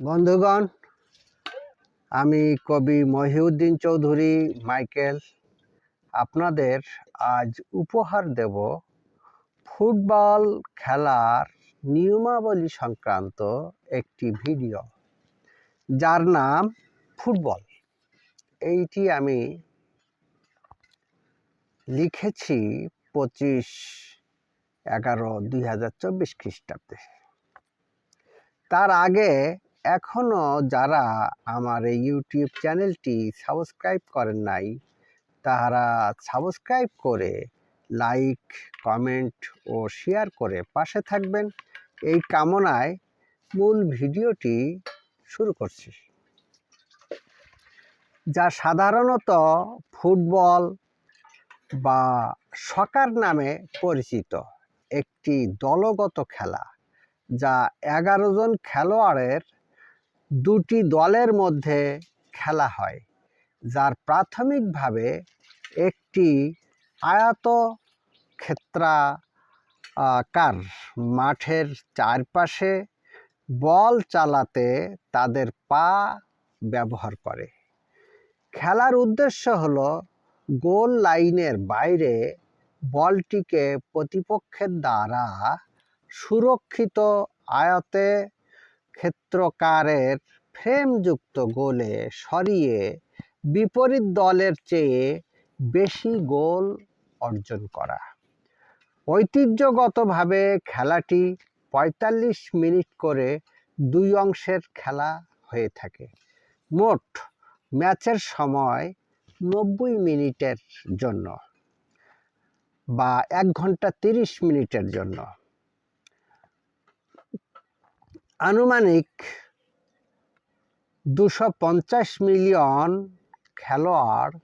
বন্ধুগণ, আমি কবি মহিউদ্দিন চৌধুরী, মাইকেল, আপনাদের আজ উপহার দেব ফুটবল খেলার নিয়মাবলী সংক্রান্ত একটি ভিডিও, যার নাম ফুটবল। এইটি আমি লিখেছি পঁচিশ এগারো দুই হাজার চব্বিশ খ্রিস্টাব্দে। তার আগে এখনও যারা আমার এই ইউটিউব চ্যানেলটি সাবস্ক্রাইব করেন নাই তারা সাবস্ক্রাইব করে লাইক, কমেন্ট ও শেয়ার করে পাশে থাকবেন। এই কামনায় মূল ভিডিওটি শুরু করছি। যা সাধারণত ফুটবল বা সকার নামে পরিচিত একটি দলগত খেলা, যা এগারো জন খেলোয়াড়ের দুটি দলের মধ্যে খেলা হয়, যার প্রাথমিকভাবে একটি আয়ত ক্ষেত্রাকার মাঠের চারপাশে বল চালাতে তাদের পা ব্যবহার করে। খেলার উদ্দেশ্য হলো গোল লাইনের বাইরে বলটিকে প্রতিপক্ষের দ্বারা সুরক্ষিত আয়তে ক্ষেত্রকারের ফ্রেমযুক্ত গোলে সরিয়ে বিপরীত দলের চেয়ে বেশি গোল অর্জন করা। ঐতিহ্যগতভাবে খেলাটি পঁয়তাল্লিশ মিনিট করে দুই অংশের খেলা হয়ে থাকে। মোট ম্যাচের সময় নব্বই মিনিটের জন্য বা এক ঘণ্টা তিরিশ মিনিটের জন্য। আনুমানিক দুশো পঞ্চাশ মিলিয়ন খেলোয়াড়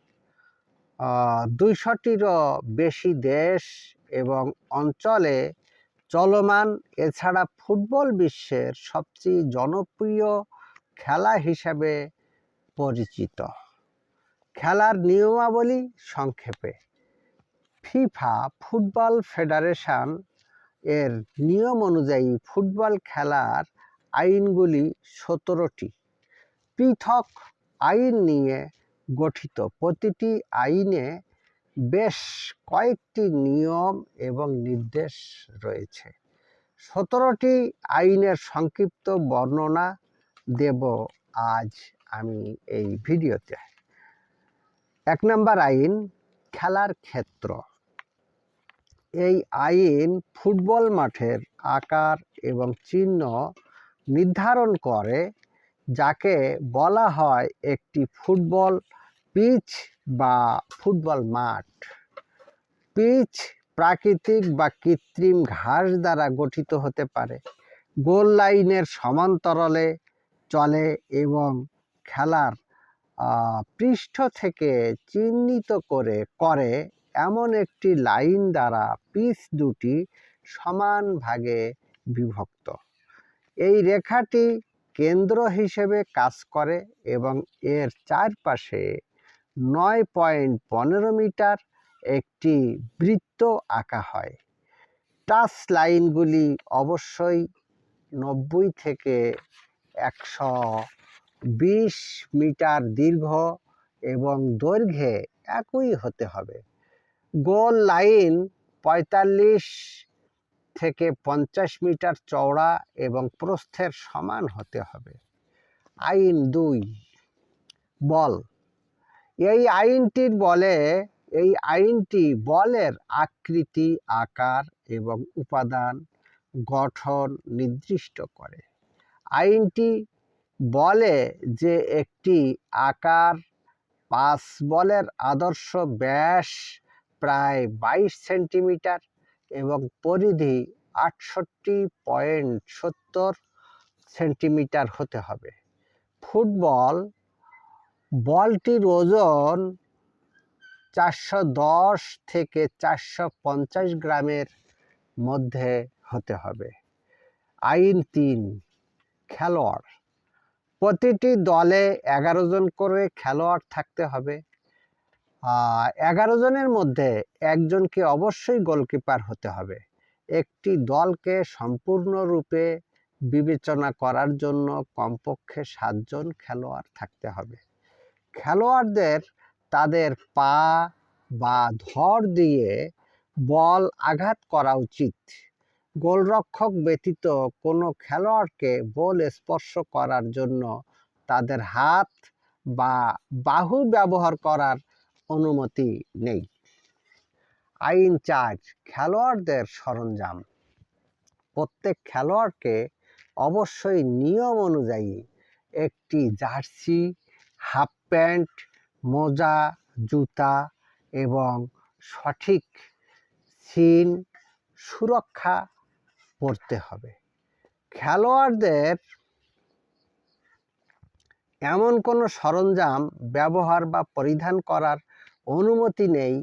দুইশোটিরও বেশি দেশ এবং অঞ্চলে চলমান। এছাড়া ফুটবল বিশ্বের সবচেয়ে জনপ্রিয় খেলা হিসাবে পরিচিত। খেলার নিয়মাবলী সংক্ষেপে। ফিফা ফুটবল ফেডারেশন এর নিয়ম অনুযায়ী ফুটবল খেলার আইনগুলি সতেরোটি। পৃথক আইন নিয়ে গঠিত। প্রতিটি আইনে বেশ কয়েকটি নিয়ম এবং নির্দেশ রয়েছে। সতেরোটি আইনের সংক্ষিপ্ত বর্ণনা দেব আজ আমি এই ভিডিওতে। এক নম্বর আইন, খেলার ক্ষেত্র। এই আইন ফুটবল মাঠের আকার এবং চিহ্ন নির্ধারণ করে, যাকে বলা হয় একটি ফুটবল পিচ বা ফুটবল মাঠ। পিচ প্রাকৃতিক বা কৃত্রিম ঘাস দ্বারা গঠিত হতে পারে। গোল লাইনের সমান্তরালে চলে এবং খেলার পৃষ্ঠ থেকে চিহ্নিত করে করে এমন একটি লাইন দ্বারা পিচ দুটি সমান ভাগে বিভক্ত। এই রেখাটি কেন্দ্র হিসেবে কাজ করে এবং এর চারপাশে নয় পয়েন্ট পনেরো মিটার একটি বৃত্ত আঁকা হয়। টাচ লাইনগুলি অবশ্যই নব্বই থেকে একশো বিশ মিটার দীর্ঘ এবং দৈর্ঘ্যে একই হতে হবে। গোল লাইন পঁয়তাল্লিশ থেকে পঞ্চাশ মিটার চওড়া এবং প্রস্থের সমান হতে হবে। আইন দুই, বল। এই আইনটির বলে, এই আইনটি বলের আকৃতি, আকার এবং উপাদান গঠন নির্দিষ্ট করে। আইনটি বলে যে একটি আকার পাঁচ বলের আদর্শ ব্যাস প্রায় বাইশ সেন্টিমিটার এবং পরিধি আটষট্টি পয়েন্ট সত্তর সেন্টিমিটার হতে হবে। ফুটবল, বলটির ওজন চারশো দশ থেকে চারশো পঞ্চাশ গ্রামের মধ্যে হতে হবে। আইন তিন, খেলোয়াড়। প্রতিটি দলে এগারো জন করে খেলোয়াড় থাকতে হবে। এগারো জনের মধ্যে একজনকে অবশ্যই গোলকিপার হতে হবে। একটি দলকে সম্পূর্ণরূপে বিবেচনা করার জন্য কমপক্ষে সাতজন খেলোয়াড় থাকতে হবে। খেলোয়াড়দের তাদের পা বা ধর দিয়ে বল আঘাত করা উচিত। গোলরক্ষক ব্যতীত কোনো খেলোয়াড়কে বল স্পর্শ করার জন্য তাদের হাত বা বাহু ব্যবহার করার অনুমতি নেই। আইন চার্জ খেলোয়াড়দের সরঞ্জাম। প্রত্যেক খেলোয়াড়কে অবশ্যই নিয়ম অনুযায়ী একটি জার্সি, হাফ প্যান্ট, মোজা, জুতা এবং সঠিক সিন সুরক্ষা পড়তে হবে। খেলোয়াড়দের এমন কোনো সরঞ্জাম ব্যবহার বা পরিধান করার অনুমতি নেই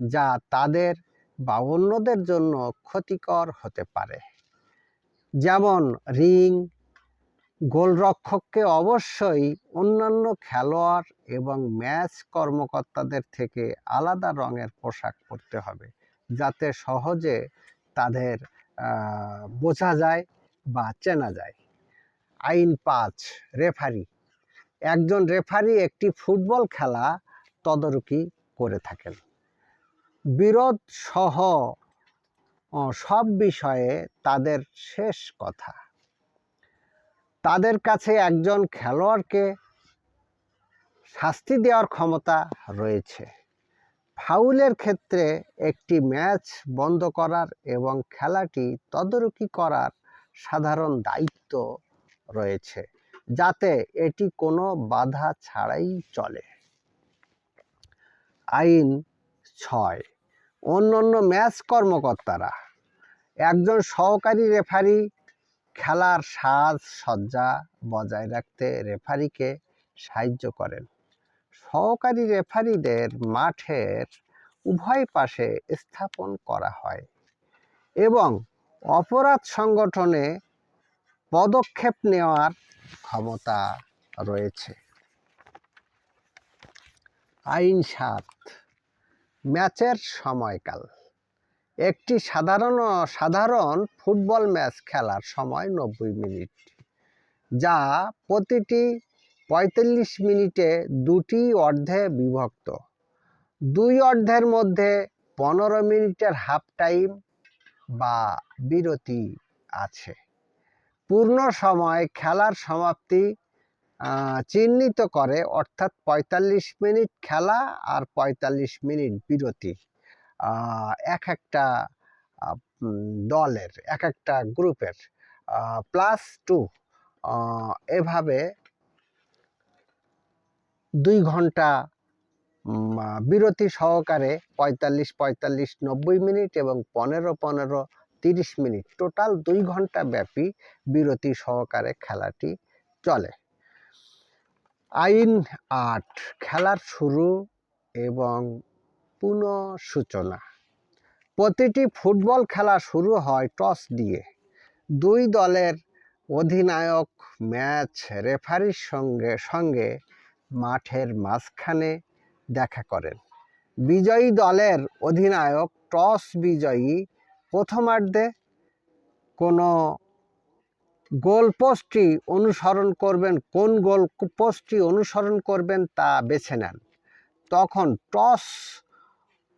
যা তাদের বা অন্যদের জন্য ক্ষতিকর হতে পারে। যেমন রিং, গোলরক্ষককে অবশ্যই অন্যান্য খেলোয়াড় এবং ম্যাচ কর্মকর্তাদের থেকে আলাদা রঙের পোশাক পরতে হবে যাতে সহজে তাদের বোঝা যায় বা চেনা যায়। আইন পাঁচ, রেফারি। একজন রেফারি একটি ফুটবল খেলা তদারকি করে থাকেন। বিরোধ সহ সব বিষয়ে তাদের শেষ কথা। তাদের কাছে একজন খেলোয়াড়কে শাস্তি দেওয়ার ক্ষমতা রয়েছে। ফাউলের ক্ষেত্রে একটি ম্যাচ বন্ধ করার এবং খেলাটি তদারকি করার সাধারণ দায়িত্ব রয়েছে, যাতে এটি কোনো বাধা ছাড়াই চলে। আইন ছয়। অন্য অন্য ম্যাচ কর্মকর্তারা। একজন সহকারী রেফারি খেলার সাজ সজ্জা বজায় রাখতে রেফারিকে সাহায্য করেন। সহকারী রেফারিদের মাঠের উভয় পাশে স্থাপন করা হয় এবং অপরাধ সংগঠনে পদক্ষেপ নেওয়ার ক্ষমতা রয়েছে। আইন সাত ম্যাচের সময়কাল। একটি সাধারণ সাধারণ ফুটবল ম্যাচ খেলার সময় নব্বই মিনিট, যা প্রতিটি পঁয়তাল্লিশ মিনিটে দুটি অর্ধে বিভক্ত। দুই অর্ধের মধ্যে পনেরো মিনিটের হাফ টাইম বা বিরতি আছে। পূর্ণ সময় খেলার সমাপ্তি চিহ্নিত করে, অর্থাৎ পঁয়তাল্লিশ মিনিট খেলা আর পঁয়তাল্লিশ মিনিট বিরতি। এক একটা দলের, এক একটা গ্রুপের। প্লাস টু এভাবে দুই ঘণ্টা বিরতি সহকারে পঁয়তাল্লিশ পঁয়তাল্লিশ, নব্বই মিনিট এবং পনেরো পনেরো, তিরিশ মিনিট টোটাল দুই ঘণ্টা ব্যাপী বিরতি সহকারে খেলাটি চলে। আইন আট, খেলার শুরু এবং পুনঃসূচনা। প্রতিটি ফুটবল খেলা শুরু হয় টস দিয়ে। দুই দলের অধিনায়ক ম্যাচ রেফারির সঙ্গে সঙ্গে মাঠের মাঝখানে দেখা করেন। বিজয়ী দলের অধিনায়ক টস বিজয়ী প্রথমার্ধে কোনো গোল পোস্টটি অনুসরণ করবেন, কোন গোল পোস্টটি অনুসরণ করবেন তা বেছে নেন। তখন টস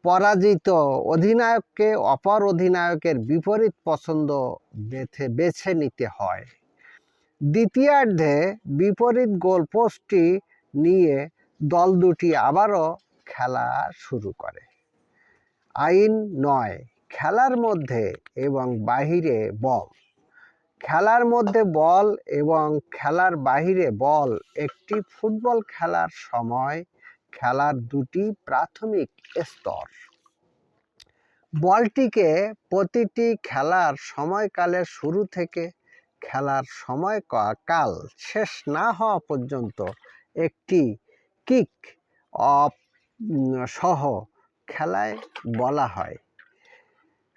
পরাজিত অধিনায়ককে অপর অধিনায়কের বিপরীত পছন্দ বেছে বেছে নিতে হয়। দ্বিতীয়ার্ধে বিপরীত গোল পোস্টটি নিয়ে দল দুটি আবারও খেলা শুরু করে। আইন নয়, খেলার মধ্যে এবং বাহিরে বল। খেলার মধ্যে বল এবং খেলার বাহিরে বল, একটি ফুটবল খেলার সময় খেলার দুটি প্রাথমিক স্তর। বলটিকে প্রতিটি খেলার সময়কালের শুরু থেকে খেলার সময় কাল শেষ না হওয়া পর্যন্ত একটি কিক অফ সহ খেলায় বলা হয়।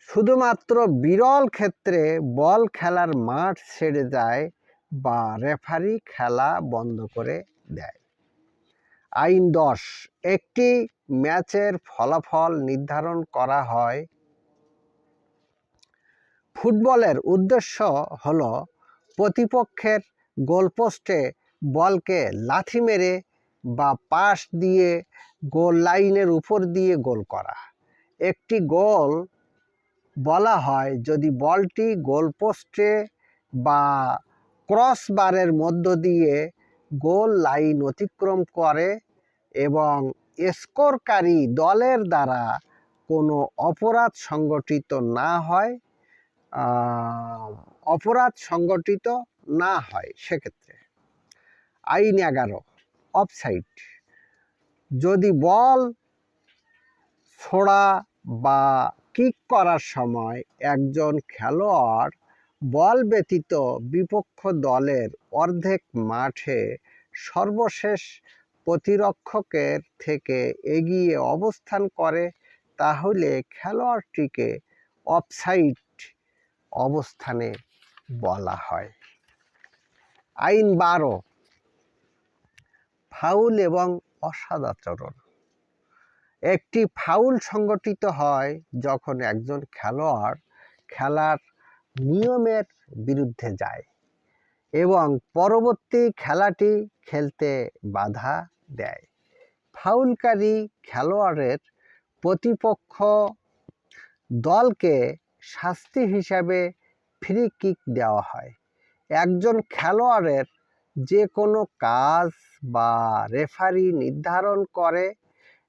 শুধুমাত্র বিরল ক্ষেত্রে বল খেলার মাঠ ছেড়ে যায় বা রেফারি খেলা বন্ধ করে দেয়। আইন দশ, একটি ম্যাচের ফলাফল নির্ধারণ করা হয়। ফুটবলের উদ্দেশ্য হল প্রতিপক্ষের গোলপোস্টে বলকে লাথি মেরে বা পাশ দিয়ে গোল লাইনের উপর দিয়ে গোল করা। একটি গোল বলা হয় যদি বলটি গোলপোস্টে বা ক্রসবারের মধ্য দিয়ে গোল লাইন অতিক্রম করে এবং স্কোরকারী দলের দ্বারা কোনো অপরাধ সংগঠিত না হয় অপরাধ সংগঠিত না হয় সেক্ষেত্রে। আইন এগারো অফসাইড যদি বল, ছোড়া বা কিক করার সময় একজন খেলোয়াড় বল ব্যতীত বিপক্ষ দলের অর্ধেক মাঠে সর্বশেষ প্রতিরক্ষকের থেকে এগিয়ে অবস্থান করে, তাহলে খেলোয়াড়টিকে অফসাইড অবস্থানে বলা হয়। আইন বারো, ফাউল এবং অসদাচরণ একটি ফাউল সংগঠিত হয় যখন একজন খেলোয়াড় খেলার নিয়মের বিরুদ্ধে যায় এবং পরবর্তী খেলাটি খেলতে বাধা দেয়। ফাউলকারী খেলোয়াড়ের প্রতিপক্ষ দলকে শাস্তি হিসাবে ফ্রি কিক দেওয়া হয়। একজন খেলোয়াড়ের যে কোনো কাজ বা রেফারি নির্ধারণ করে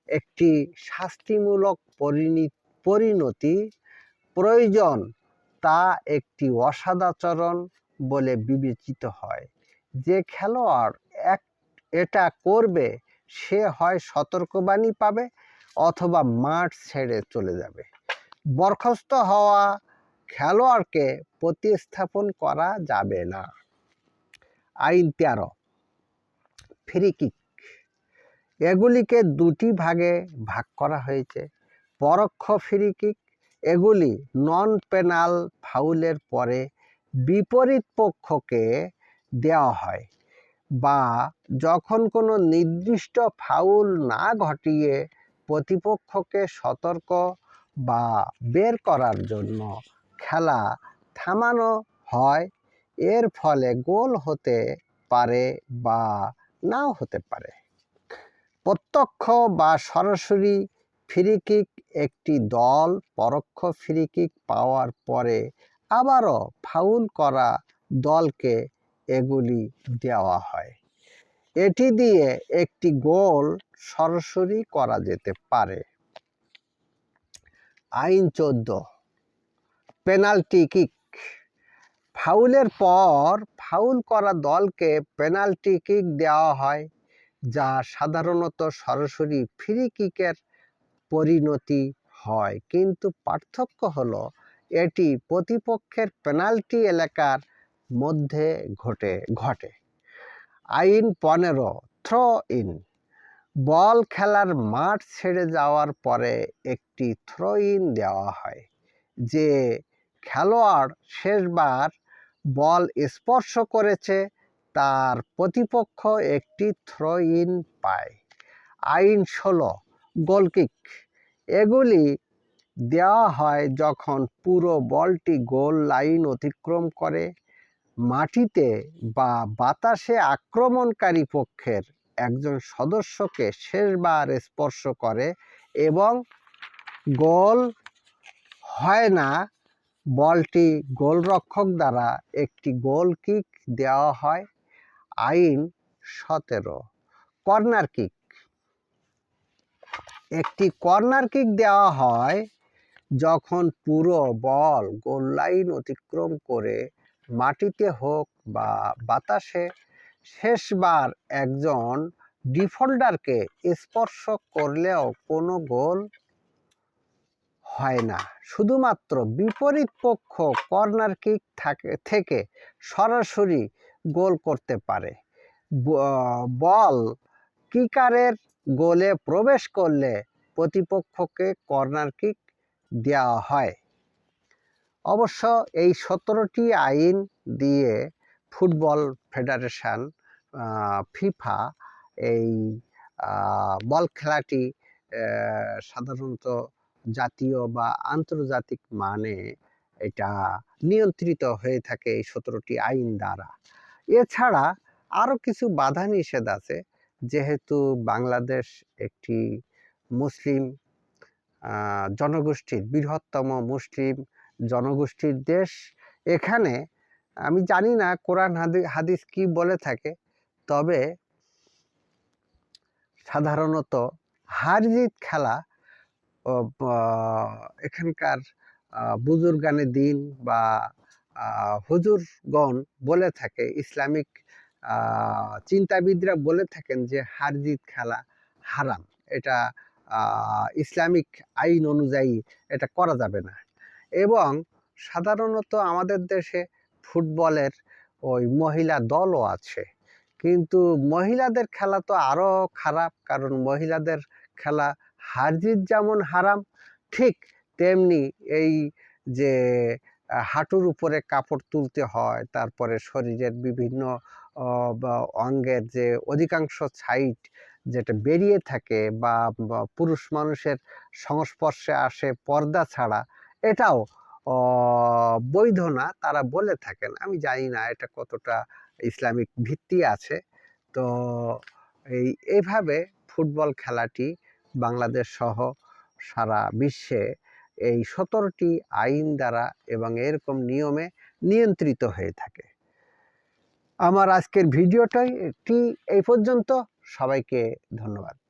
একটি শাস্তিমূলক পরিণি- পরিণতি প্রয়োজন, তা একটি অসদাচরণ বলে বিবেচিত হয়। যে খেলোয়াড় এক, এটা করবে, সে হয় সতর্কবাণী পাবে অথবা মাঠ ছেড়ে চলে যাবে। বরখাস্ত হওয়া খেলোয়াড়কে প্রতিস্থাপন করা যাবে না। আইন তেরো, ফ্রি কিক। এগুলিকে দুটি ভাগে ভাগ করা হয়েছে। পরোক্ষ ফ্রি কিক এগুলি নন পেনাল ফাউলের পরে বিপরীত পক্ষকে দেওয়া হয় বা যখন কোনো নির্দিষ্ট ফাউল না ঘটিয়ে প্রতিপক্ষকে সতর্ক বা বের করার জন্য খেলা থামানো হয়, এর ফলে গোল হতে পারে বা নাও হতে পারে। প্রত্যক্ষ বা সরাসরি ফ্রি কিক একটি দল পরোক্ষ ফ্রি কিক পাওয়ার পরে আবারও ফাউল করা দলকে এগুলি দেওয়া হয়। এটি দিয়ে একটি গোল সরাসরি করা যেতে পারে। আইন চোদ্দ। Penalty kick. ফাউলের পর ফাউল করা দলকে পেনাল্টি কিক দেওয়া হয়। যা সাধারণত সরাসরি ফ্রি কিকের পরিণতি হয়। কিন্তু পার্থক্য হলো, এটি প্রতিপক্ষের পেনাল্টি এলাকার মধ্যে ঘটে ঘটে। আইন পনেরো থ্রো ইন বল খেলার মাঠ ছেড়ে যাওয়ার পরে একটি থ্রো ইন দেওয়া হয়, যে খেলোয়াড় শেষবার বল স্পর্শ করেছে তার প্রতিপক্ষ একটি থ্রো ইন পায়। আইন ষোলো গোলকিক এগুলি দেওয়া হয় যখন পুরো বলটি গোল লাইন অতিক্রম করে, মাটিতে বা বাতাসে আক্রমণকারী পক্ষের একজন সদস্যকে শেষবার স্পর্শ করে এবং গোল হয় না, বলটি গোলরক্ষক দ্বারা একটি গোল কিক দেওয়া হয়। আইন সতেরো। Corner kick. একটি কর্নার কিক দেওয়া হয় যখন পুরো বল গোল লাইন অতিক্রম করে মাটিতে হোক বা বাতাসে শেষবার একজন ডিফল্টারকে স্পর্শ করলেও কোনো গোল হয় না। শুধুমাত্র বিপরীত পক্ষ কর্নার কিক থাকে, থেকে সরাসরি গোল করতে পারে। বল কিকারের গোলে প্রবেশ করলে প্রতিপক্ষকে কর্নার কিক দেওয়া হয়। অবশ্য এই সতেরোটি আইন দিয়ে ফুটবল ফেডারেশন ফিফা এই বল খেলাটি সাধারণত জাতীয় বা আন্তর্জাতিক মানে এটা নিয়ন্ত্রিত হয়ে থাকে এই সতেরোটি আইন দ্বারা। এছাড়া আরও কিছু বাধা নিষেধ আছে। যেহেতু বাংলাদেশ একটি মুসলিম জনগোষ্ঠীর, বৃহত্তম মুসলিম জনগোষ্ঠীর দেশ। এখানে আমি জানি না কোরআন হাদি- হাদিস কি বলে থাকে, তবে সাধারণত হার জিত খেলা এখানকার বুজুর্গানে দিন বা হুজুরগণ বলে থাকে, ইসলামিক চিন্তাবিদরা বলে থাকেন যে হার জিত খেলা হারাম। এটা ইসলামিক আইন অনুযায়ী এটা করা যাবে না। এবং সাধারণত আমাদের দেশে ফুটবলের ওই মহিলা দলও আছে। কিন্তু মহিলাদের খেলা তো আরও খারাপ, কারণ মহিলাদের খেলা হারজিত যেমন হারাম, ঠিক তেমনি এই যে হাঁটুর উপরে কাপড় তুলতে হয়, তারপরে শরীরের বিভিন্ন অঙ্গের যে অধিকাংশ সাইট যেটা বেরিয়ে থাকে বা পুরুষ মানুষের সংস্পর্শে আসে পর্দা ছাড়া, এটাও বৈধ না, তারা বলে থাকেন। আমি জানি না এটা কতটা ইসলামিক ভিত্তি আছে। তো এই এইভাবে ফুটবল খেলাটি বাংলাদেশ সহ সারা বিশ্বে এই সতেরোটি আইন দ্বারা এবং এরকম নিয়মে নিয়ন্ত্রিত হয়ে থাকে। আমার আজকের ভিডিওটাই একটি এই পর্যন্ত। সবাইকে ধন্যবাদ।